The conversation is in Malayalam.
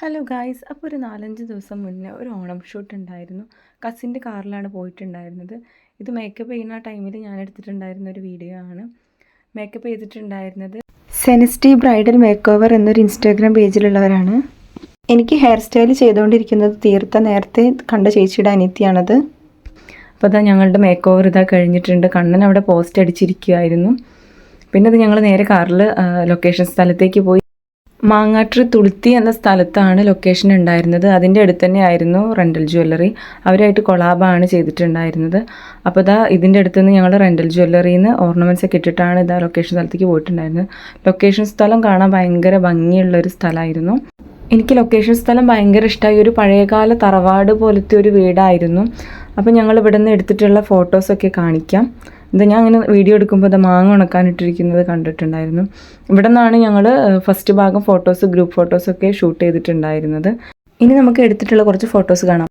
ഹലോ ഗായ്സ് അപ്പോൾ ഒരു നാലഞ്ച് ദിവസം മുന്നേ ഒരു ഓണം ഷൂട്ട് ഉണ്ടായിരുന്നു. കസിന്റെ കാറിലാണ് പോയിട്ടുണ്ടായിരുന്നത്. ഇത് മേക്കപ്പ് ചെയ്യുന്ന ടൈമിൽ ഞാൻ എടുത്തിട്ടുണ്ടായിരുന്ന ഒരു വീഡിയോ ആണ്. മേക്കപ്പ് ചെയ്തിട്ടുണ്ടായിരുന്നത് സെനസ്റ്റി ബ്രൈഡൽ മേക്ക് ഓവർ എന്നൊരു ഇൻസ്റ്റാഗ്രാം പേജിലുള്ളവരാണ് എനിക്ക് ഹെയർ സ്റ്റൈൽ ചെയ്തുകൊണ്ടിരിക്കുന്നത് തീർത്ത നേരത്തെ കണ്ട ചേച്ചിയുടെ അനിയത്തിയാണത്. അപ്പോൾ അതാ ഞങ്ങളുടെ മേക്ക് ഓവർ ഇതാ കഴിഞ്ഞിട്ടുണ്ട്. കണ്ണൻ അവിടെ പോസ്റ്റ് അടിച്ചിരിക്കുമായിരുന്നു പിന്നെ അത് ഞങ്ങൾ നേരെ കാറിൽ ലൊക്കേഷൻ സ്ഥലത്തേക്ക് പോയി. മാങ്ങാട്ടൂർ തുളുത്തി എന്ന സ്ഥലത്താണ് ലൊക്കേഷൻ ഉണ്ടായിരുന്നത്. അതിന്റെ അടുത്ത് തന്നെ ആയിരുന്നു റെന്റൽ ജ്വല്ലറി അവരായിട്ട് കൊളാബാണ് ചെയ്തിട്ടുണ്ടായിരുന്നത്. അപ്പോൾ ഇതാ ഇതിന്റെ അടുത്ത് നിന്ന് ഞങ്ങൾ റെന്റൽ ജ്വല്ലറിയിൽ നിന്ന് ഓർണമെന്റ്സ് ഒക്കെ ഇട്ടിട്ടാണ് ഇതാ ലൊക്കേഷൻ സ്ഥലത്തേക്ക് പോയിട്ടുണ്ടായിരുന്നത്. ലൊക്കേഷൻ സ്ഥലം കാണാൻ ഭയങ്കര ഭംഗിയുള്ള ഒരു സ്ഥലമായിരുന്നു. എനിക്ക് ലൊക്കേഷൻ സ്ഥലം ഭയങ്കര ഇഷ്ടമായി ഒരു പഴയകാല തറവാട് പോലത്തെ ഒരു വീടായിരുന്നു. അപ്പോൾ ഞങ്ങൾ ഇവിടെ നിന്ന് എടുത്തിട്ടുള്ള ഫോട്ടോസൊക്കെ കാണിക്കാം. ഇത് ഞാൻ അങ്ങനെ വീഡിയോ എടുക്കുമ്പോൾ ഇത് മാങ്ങ ഉണക്കാനിട്ടിരിക്കുന്നത് കണ്ടിട്ടുണ്ടായിരുന്നു. ഇവിടെ നിന്നാണ് ഞങ്ങൾ ഫസ്റ്റ് ഭാഗം ഫോട്ടോസ് ഗ്രൂപ്പ് ഫോട്ടോസൊക്കെ ഷൂട്ട് ചെയ്തിട്ടുണ്ടായിരുന്നത്. ഇനി നമുക്ക് എടുത്തിട്ടുള്ള കുറച്ച് ഫോട്ടോസ് കാണാം.